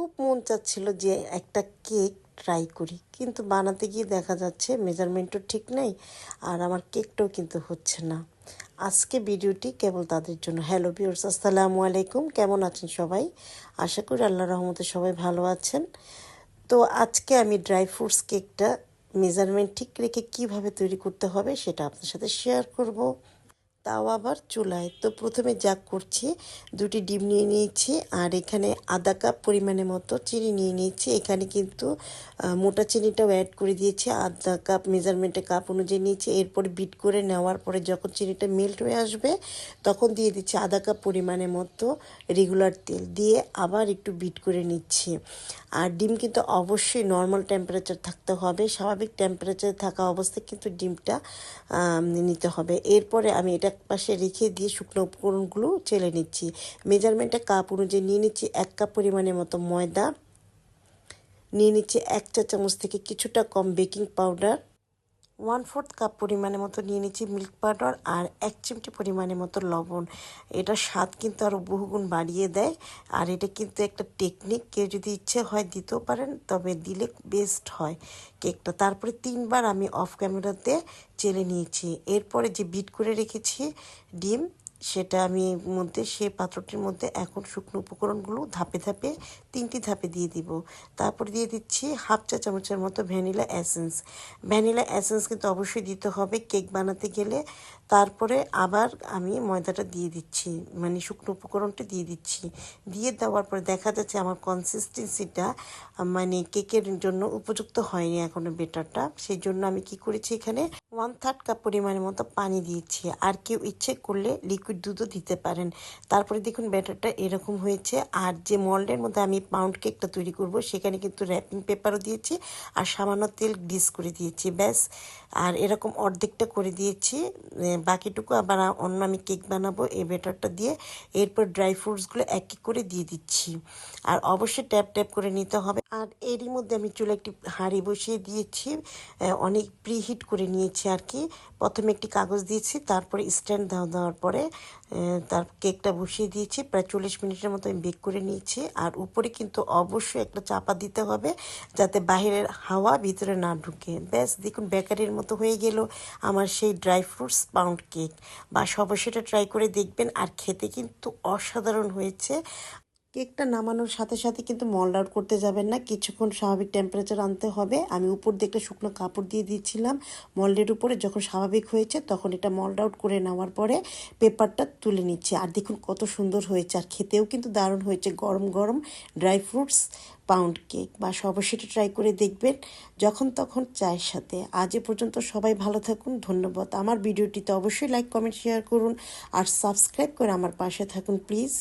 খুব মন চাচ্ছিল যে একটা কেক ট্রাই করি। কিন্তু বানাতে গিয়ে দেখা যাচ্ছে মেজারমেন্টও ঠিক নেই আর আমার কেকটাও কিন্তু হচ্ছে না। আজকে ভিডিওটি কেবল তাদের জন্য। হ্যালো বিয়র্স আসসালামু আলাইকুম। কেমন আছেন সবাই? আশা করি আল্লাহ রহমতে সবাই ভালো আছেন। তো আজকে আমি ড্রাই ফ্রুটস কেকটা মেজারমেন্ট ঠিক রেখে কীভাবে তৈরি করতে হবে সেটা আপনার সাথে শেয়ার করব। তাও আবার চুলায়। তো প্রথমে যা করছি, দুটি ডিম নিয়ে নিয়েছি আর এখানে আধা কাপ পরিমাণে মতো চিনি নিয়ে নিয়েছি। এখানে কিন্তু মোটা চিনিটাও অ্যাড করে দিয়েছি। আধা কাপ মেজারমেন্টে কাপ অনুযায়ী নিয়েছি। এরপর বিট করে নেওয়ার পরে যখন চিনিটা মেল্ট হয়ে আসবে, তখন দিয়ে দিচ্ছি আধা কাপ পরিমাণে মতো রেগুলার তেল। দিয়ে আবার একটু বিট করে নিচ্ছি। আর ডিম কিন্তু অবশ্যই নর্মাল টেম্পারেচার থাকতে হবে। স্বাভাবিক টেম্পারেচার থাকা অবস্থায় কিন্তু ডিমটা নিতে হবে। এরপরে আমি এটা এক পাশে রেখে দিয়ে শুকনো উপকরণগুলো চেলে নিচ্ছি। মেজারমেন্টে কাপ অনুযায়ী নিয়ে নিচ্ছি এক কাপ পরিমাণের মতো ময়দা। নিয়ে নিচ্ছি এক চা চামচ থেকে কিছুটা কম baking powder one fourth cup পরিমাণের মতো নিয়ে নিচ্ছি মিল্ক পাউডার আর এক চিমটি পরিমাণের মতো লবণ। এটা স্বাদ কিন্তু আরও বহুগুণ বাড়িয়ে দেয় আর এটা কিন্তু একটা টেকনিক। কেউ যদি ইচ্ছে হয় দিতেও পারেন, তবে দিলে বেস্ট হয় কেকটা। তারপরে তিনবার আমি অফ ক্যামেরাতে চেলে নিয়েছি। এরপরে যে বিট করে রেখেছি, ডিম সেটা আমি মধ্যে, সে পাত্রটির মধ্যে এখন শুকনো উপকরণগুলো ধাপে ধাপে তিনটি ধাপে দিয়ে দিব। তারপর দিয়ে দিচ্ছি হাফ চা চামচের মতো ভ্যানিলা অ্যাসেন্স ভ্যানিলা অ্যাসেন্স কিন্তু অবশ্যই দিতে হবে কেক বানাতে গেলে। তারপরে আবার আমি ময়দাটা দিয়ে দিচ্ছি মানে শুকনো উপকরণটা দিয়ে দিচ্ছি। দিয়ে দেওয়ার পরে দেখা যাচ্ছে আমার কনসিস্টেন্সিটা মানে কেকের জন্য উপযুক্ত হয়নি এখনও বেটারটা সেই জন্য আমি কি করেছি এখানে ওয়ান থার্ড কাপ পরিমাণের মতো পানি দিয়েছি। আর কেউ ইচ্ছে করলে লিকুইড দুধও দিতে পারেন। তারপরে দেখুন, ব্যাটারটা এরকম হয়েছে। আর যে মল্ডের মধ্যে আমি পাউন্ড কেকটা তৈরি করব, সেখানে কিন্তু র্যাপিং পেপারও দিয়েছি আর সামান্য তেল গ্রিস করে দিয়েছি, ব্যাস। আর এরকম অর্ধেকটা করে দিয়েছি। বাকিটুকু আবার অন্য আমি কেক বানাবো এই ব্যাটারটা দিয়ে। এরপর ড্রাই ফ্রুটসগুলো এক এক করে দিয়ে দিচ্ছি। আর অবশ্যই ট্যাপ ট্যাপ করে নিতে হবে। আর এরই মধ্যে আমি চুলে একটি হাঁড়ি বসিয়ে দিয়েছি। অনেক প্রিহিট করে নিয়েছি আর কি প্রথমে একটি কাগজ দিয়েছি, তারপরে স্ট্যান্ড দেওয়া, দেওয়ার পরে তার কেকটা বসিয়ে দিয়েছি। প্রায় চল্লিশ মিনিটের মতো আমি বেক করে নিয়েছি। আর উপরে কিন্তু অবশ্যই একটা চাপা দিতে হবে, যাতে বাহিরের হাওয়া ভিতরে না ঢুকে। ব্যাস, দেখুন, বেকারির মতো হয়ে গেল আমার সেই ড্রাই ফ্রুটস পাউন্ড কেক। বা সবাই সেটা ট্রাই করে দেখবেন। আর খেতে কিন্তু অসাধারণ হয়েছে। কেকটা নামানোর সাথে সাথে কিন্তু মল্ড আউট করতে যাবেন না। কিছুক্ষণ স্বাভাবিক টেম্পারেচার আনতে হবে। আমি উপর দিয়ে একটা শুকনো কাপড় দিয়ে দিয়েছিলাম মল্ডের উপরে। যখন স্বাভাবিক হয়েছে তখন এটা মল্ড আউট করে নেওয়ার পরে পেপারটা তুলে নিচ্ছে। আর দেখুন কত সুন্দর হয়েছে। আর খেতেও কিন্তু দারুণ হয়েছে। গরম গরম ড্রাই ফ্রুটস পাউন্ড কেক বা সেটা ট্রাই করে দেখবেন যখন তখন চায়ের সাথে। আজ এ পর্যন্ত সবাই ভালো থাকুন। ধন্যবাদ। আমার ভিডিওটিতে অবশ্যই লাইক কমেন্ট শেয়ার করুন। আর সাবস্ক্রাইব করে আমার পাশে থাকুন প্লিজ